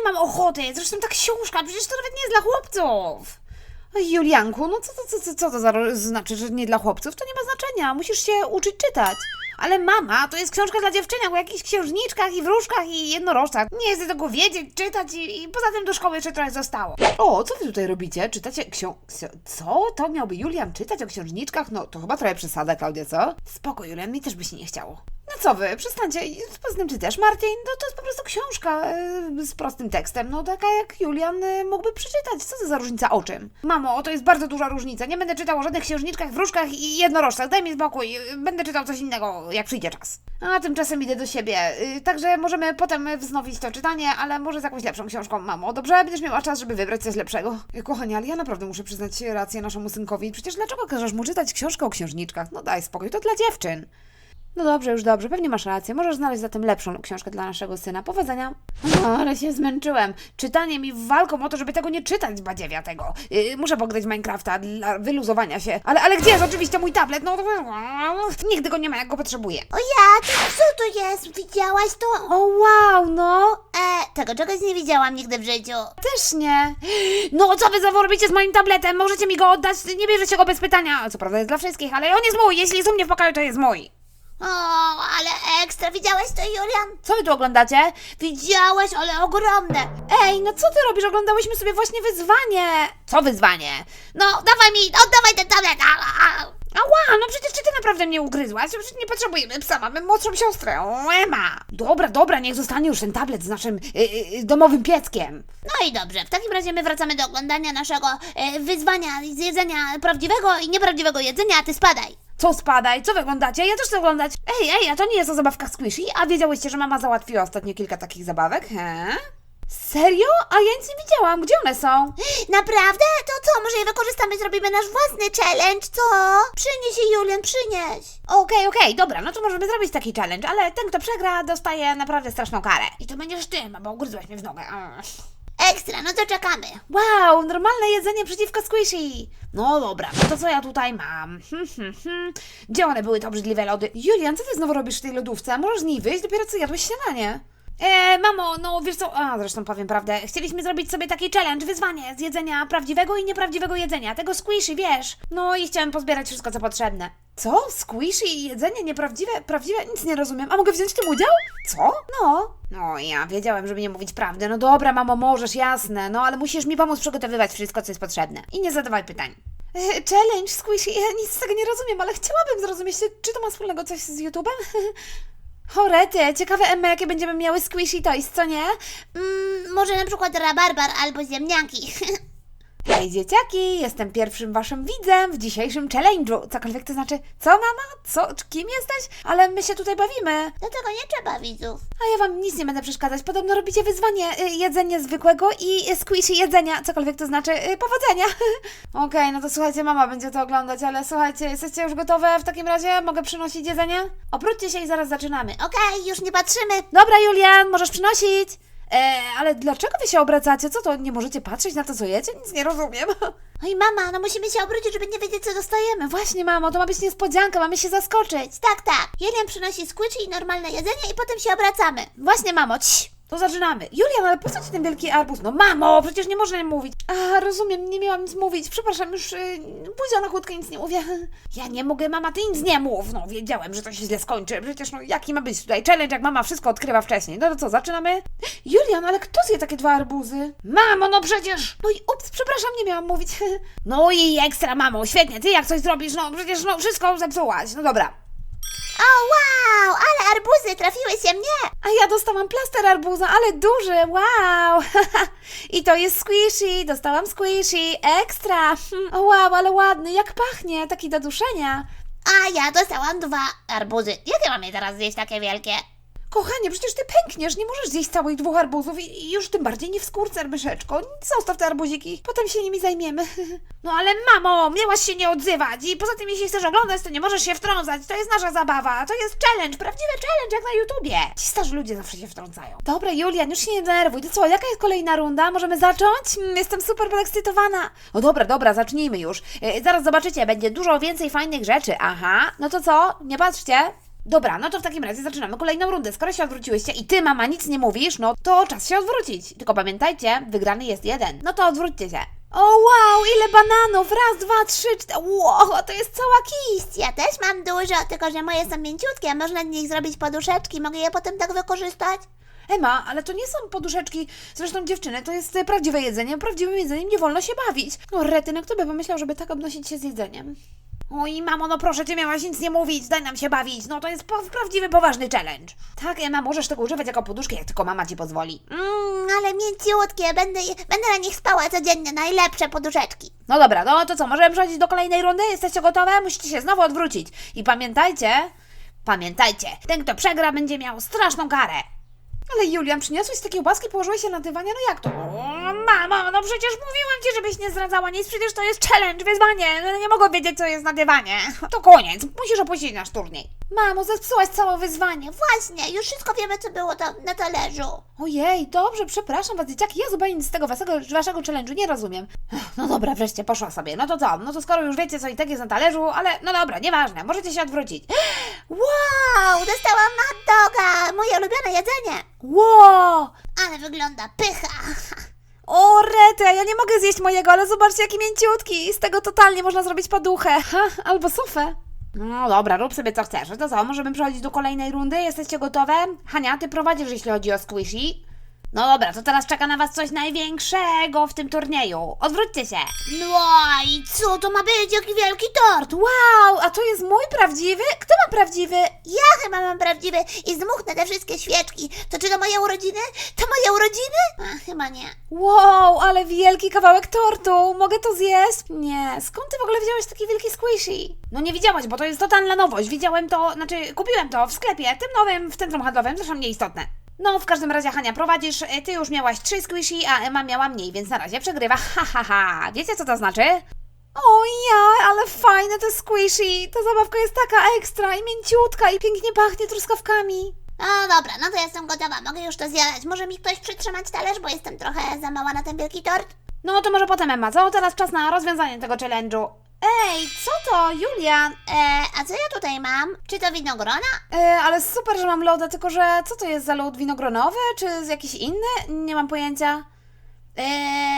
Nie mam ochoty. Zresztą ta książka, przecież to nawet nie jest dla chłopców. Oj, Julianku, no co, co, co, co to za, znaczy, że nie dla chłopców? To nie ma znaczenia, musisz się uczyć czytać. Ale mama, to jest książka dla dziewczynek o jakichś księżniczkach i wróżkach i jednorożcach. Nie chcę tego wiedzieć, czytać i, i poza tym do szkoły jeszcze trochę zostało. O, co wy tutaj robicie? Czytacie ksią... Co? To miałby Julian czytać o księżniczkach? No, to chyba trochę przesada, Klaudia, co? Spoko, Julian, mi też by się nie chciało. No co wy, przestańcie. Poza tym ty też, Martin? No to jest po prostu książka e, z prostym tekstem. No taka jak Julian e, mógłby przeczytać. Co to za różnica o czym? Mamo, to jest bardzo duża różnica. Nie będę czytał o żadnych księżniczkach, wróżkach i jednorożcach. Daj mi spokój. E, Będę czytał coś innego, jak przyjdzie czas. A tymczasem idę do siebie. Także możemy potem wznowić to czytanie, ale może z jakąś lepszą książką, mamo. Dobrze? Będziesz miała czas, żeby wybrać coś lepszego. Kochanie, ale ja naprawdę muszę przyznać rację naszemu synkowi. Przecież dlaczego każesz mu czytać książkę o księżniczkach? No daj spokój, to dla dziewczyn. No dobrze, już dobrze, pewnie masz rację. Możesz znaleźć zatem lepszą książkę dla naszego syna. Powodzenia. No, ale się zmęczyłem. Czytaniem i walką o to, żeby tego nie czytać, badziewia tego. Yy, muszę pograć Minecrafta dla wyluzowania się. Ale, ale gdzie jest oczywiście mój tablet? No, to- nigdy go nie ma, jak go potrzebuję. O ja, to co to jest? Widziałaś to? O wow, no. E, tego czegoś nie widziałam nigdy w życiu. Też nie. No, co wy znowu robicie z moim tabletem? Możecie mi go oddać? Nie bierzecie go bez pytania. Co prawda jest dla wszystkich, ale on jest mój. Jeśli jest u mnie w pokoju, to jest mój. O, ale ekstra, widziałeś to, Julian? Co wy tu oglądacie? Widziałeś, ale ogromne. Ej, no co ty robisz? Oglądałyśmy sobie właśnie wyzwanie. Co wyzwanie? No, dawaj mi, oddawaj ten tablet. A, a. Ała, no przecież czy ty naprawdę mnie ugryzłaś? Przecież nie potrzebujemy psa, mamy młodszą siostrę, o, Ema. Dobra, dobra, niech zostanie już ten tablet z naszym y, y, domowym pieckiem. No i dobrze, w takim razie my wracamy do oglądania naszego e, wyzwania z jedzenia prawdziwego i nieprawdziwego jedzenia, a ty spadaj. Co spadaj? Co wy oglądacie? Ja też chcę oglądać. Ej, ej, a to nie jest o zabawkach Squishy? A wiedziałyście, że mama załatwiła ostatnio kilka takich zabawek? He? Serio? A ja nic nie widziałam. Gdzie one są? Naprawdę? To co, może je wykorzystamy, zrobimy nasz własny challenge, co? Przynieś je, Julian, przynieś. Okej, okej, dobra, no to możemy zrobić taki challenge, ale ten, kto przegra, dostaje naprawdę straszną karę. I to będziesz ty, bo ugryzłaś mnie w nogę. Mm. Ekstra, no to czekamy. Wow, normalne jedzenie przeciwko squishy. No dobra, no to co ja tutaj mam? Hmm, hmm, hmm. Gdzie one były, te obrzydliwe lody? Julian, co ty znowu robisz w tej lodówce? Możesz z niej wyjść? Dopiero co jadłeś śniadanie. E, mamo, no wiesz co, a zresztą powiem prawdę, chcieliśmy zrobić sobie taki challenge, wyzwanie z jedzenia prawdziwego i nieprawdziwego jedzenia, tego squishy, wiesz. No i chciałem pozbierać wszystko, co potrzebne. Co? Squishy i jedzenie nieprawdziwe? Prawdziwe? Nic nie rozumiem. A mogę wziąć w tym udział? Co? No. No, ja wiedziałem, żeby nie mówić prawdy. No dobra, mamo, możesz, jasne. No, ale musisz mi pomóc przygotowywać wszystko, co jest potrzebne. I nie zadawaj pytań. E, Challenge, Squishy, ja nic z tego nie rozumiem, ale chciałabym zrozumieć, czy to ma wspólnego coś z YouTube'em? Chorety, ciekawe Emma, jakie będziemy miały Squishy Toys, co nie? Mm, może na przykład rabarbar albo ziemniaki. Hej dzieciaki, jestem pierwszym waszym widzem w dzisiejszym challenge'u. Cokolwiek to znaczy, co mama? Co? Kim jesteś? Ale my się tutaj bawimy. Do tego nie trzeba widzów. A ja wam nic nie będę przeszkadzać. Podobno robicie wyzwanie y, jedzenie zwykłego i y, squishy jedzenia, cokolwiek to znaczy y, powodzenia. Okej, no to słuchajcie, mama będzie to oglądać, ale słuchajcie, jesteście już gotowe w takim razie? Mogę przynosić jedzenie? Obróćcie się i zaraz zaczynamy. Okej, już nie patrzymy. Dobra, Julian, możesz przynosić. E, ale dlaczego wy się obracacie? Co to, nie możecie patrzeć na to, co jecie? Nic nie rozumiem. Oj, mama, no musimy się obrócić, żeby nie wiedzieć, co dostajemy. Właśnie, mamo, to ma być niespodzianka, mamy się zaskoczyć. Tak, tak. Julian przynosi squishy i normalne jedzenie i potem się obracamy. Właśnie, mamo, cii. To zaczynamy. Julian, ale po co ci ten wielki arbuz? No mamo, przecież nie można mówić. A, rozumiem, nie miałam nic mówić. Przepraszam, już yy, pójdę na chłódkę, nic nie mówię. Ja nie mogę, mama, ty nic nie mów. No, wiedziałem, że to się źle skończy. Przecież, no, jaki ma być tutaj challenge, jak mama wszystko odkrywa wcześniej. No to co, zaczynamy? Julian, ale kto zje takie dwa arbuzy? Mamo, no przecież... No i ups, przepraszam, nie miałam mówić. No i ekstra, mamo, świetnie. Ty jak coś zrobisz, no przecież, no, wszystko zepsułaś. No dobra. O, wow, ale arbuzy trafiły się mnie. A ja dostałam plaster arbuza, ale duży, wow! I to jest squishy, dostałam squishy, ekstra! O wow, ale ładny, jak pachnie, taki do duszenia. A ja dostałam dwa arbuzy. Jak ja mam je teraz zjeść takie wielkie? Kochanie, przecież ty pękniesz, nie możesz zjeść całych dwóch arbuzów i, i już tym bardziej nie w skórce, myszeczko. Zostaw te arbuziki, potem się nimi zajmiemy. No ale mamo, miałaś się nie odzywać i poza tym jeśli chcesz oglądać, to nie możesz się wtrącać, to jest nasza zabawa, to jest challenge, prawdziwy challenge jak na YouTubie. Ci starzy ludzie zawsze się wtrącają. Dobra, Julian, już się nie denerwuj, to co, jaka jest kolejna runda? Możemy zacząć? Mm, Jestem super podekscytowana. O dobra, dobra, zacznijmy już. E, zaraz zobaczycie, będzie dużo więcej fajnych rzeczy, aha. No to co, nie patrzcie. Dobra, no to w takim razie zaczynamy kolejną rundę. Skoro się odwróciłyście i ty, mama, nic nie mówisz, no to czas się odwrócić. Tylko pamiętajcie, wygrany jest jeden. No to odwróćcie się. O wow, ile bananów! Raz, dwa, trzy, cztery. Wow, to jest cała kiść. Ja też mam dużo, tylko że moje są mięciutkie, można z nich zrobić poduszeczki, mogę je potem tak wykorzystać? Ema, ale to nie są poduszeczki. Zresztą dziewczyny, to jest e, prawdziwe jedzenie. Prawdziwym jedzeniem nie wolno się bawić. No kto by pomyślał, żeby tak obnosić się z jedzeniem? Oj, mamo, no proszę cię, miałaś nic nie mówić, daj nam się bawić. No to jest po- prawdziwy, poważny challenge. Tak, Ema, możesz tego używać jako poduszki, jak tylko mama ci pozwoli. Mmm, ale mięciutkie, będę, je- będę na nich spała codziennie, najlepsze poduszeczki. No dobra, no to co, możemy przechodzić do kolejnej rundy? Jesteście gotowe? Musicie się znowu odwrócić. I pamiętajcie, pamiętajcie, ten kto przegra będzie miał straszną karę. Ale Julian, przyniosłeś takie łaski, położyłeś się na dywanie, no jak to? O, mamo, no przecież mówiłam ci, żebyś nie zdradzała nic, przecież to jest challenge, wyzwanie, no nie mogę wiedzieć, co jest na dywanie. To koniec, musisz opuścić nasz turniej. Mamo, zepsułaś całe wyzwanie. Właśnie, już wszystko wiemy, co było tam na talerzu. Ojej, dobrze, przepraszam was, dzieciaki, ja zupełnie nic z tego waszego, waszego challenge'u nie rozumiem. Ech, No dobra, wreszcie poszła sobie. No to co? No to skoro już wiecie, co i tak jest na talerzu, ale no dobra, nieważne, możecie się odwrócić. Wow, dostałam hot doga, moje ulubione jedzenie. Wow! Ale wygląda pycha. O, rety, ja nie mogę zjeść mojego, ale zobaczcie, jaki mięciutki. Z tego totalnie można zrobić poduchę. Ha, albo sofę. No dobra, rób sobie co chcesz. To co, możemy przechodzić do kolejnej rundy? Jesteście gotowe? Hania, ty prowadzisz, jeśli chodzi o squishy. No dobra, to teraz czeka na was coś największego w tym turnieju. Odwróćcie się. No i co to ma być? Jaki wielki tort. Wow, a to jest mój prawdziwy? Kto ma prawdziwy? Ja chyba mam prawdziwy i zmuchnę te wszystkie świeczki. To czy to moje urodziny? To moje urodziny? A, chyba nie. Wow, ale wielki kawałek tortu. Mogę to zjeść? Nie. Skąd ty w ogóle wziąłeś taki wielki squishy? No nie widziałaś, bo to jest totalna nowość. Widziałem to, znaczy kupiłem to w sklepie, tym nowym, w centrum handlowym, zresztą nieistotne. No, w każdym razie, Hania, prowadzisz. E, Ty już miałaś trzy squishy, a Emma miała mniej, więc na razie przegrywa. Ha, ha, ha. Wiecie, co to znaczy? O ja, ale fajne to squishy. Ta zabawka jest taka ekstra i mięciutka i pięknie pachnie truskawkami. No dobra, no to jestem gotowa, mogę już to zjadać. Może mi ktoś przytrzymać talerz, bo jestem trochę za mała na ten wielki tort? No to może potem, Emma, co? Teraz czas na rozwiązanie tego challenge'u. Ej, co to, Julian? E, a co ja tutaj mam? Czy to winogrona? E, ale super, że mam loda, tylko że co to jest za lód winogronowy, czy z jakiś inny? Nie mam pojęcia. E,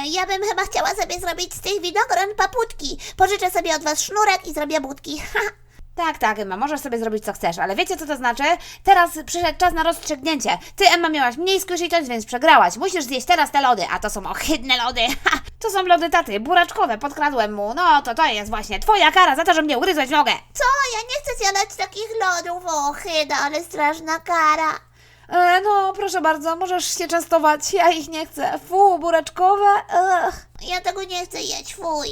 ja bym chyba chciała sobie zrobić z tych winogron paputki. Pożyczę sobie od was sznurek i zrobię budki. Tak, tak, Emma, możesz sobie zrobić co chcesz, ale wiecie co to znaczy? Teraz przyszedł czas na rozstrzygnięcie. Ty, Emma, miałaś mniej squishy więc przegrałaś. Musisz zjeść teraz te lody, a to są ohydne lody. Ha! To są lody taty, buraczkowe, podkradłem mu. No, to to jest właśnie twoja kara za to, że mnie ugryzłeś w nogę. Co? Ja nie chcę zjadać takich lodów. O, chyda, ale straszna kara. E, no, proszę bardzo, możesz się częstować, ja ich nie chcę. Fu, buraczkowe, ugh. Ja tego nie chcę jeść, fuj.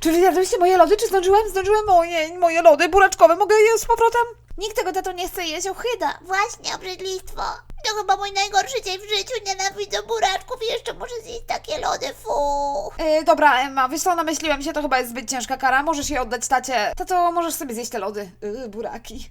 Czy wy jadłyście moje lody? Czy zdążyłem? Zdążyłem moje, moje lody buraczkowe. Mogę je z powrotem? Nikt tego tato nie chce jeść, ochyda. Właśnie, obrzydlistwo. To chyba mój najgorszy dzień w życiu. Nienawidzę buraczków i jeszcze muszę zjeść takie lody, fu. Yy, dobra, Emma, wiesz co, namyśliłem się, to chyba jest zbyt ciężka kara. Możesz je oddać tacie. Tato, możesz sobie zjeść te lody. Yy, buraki.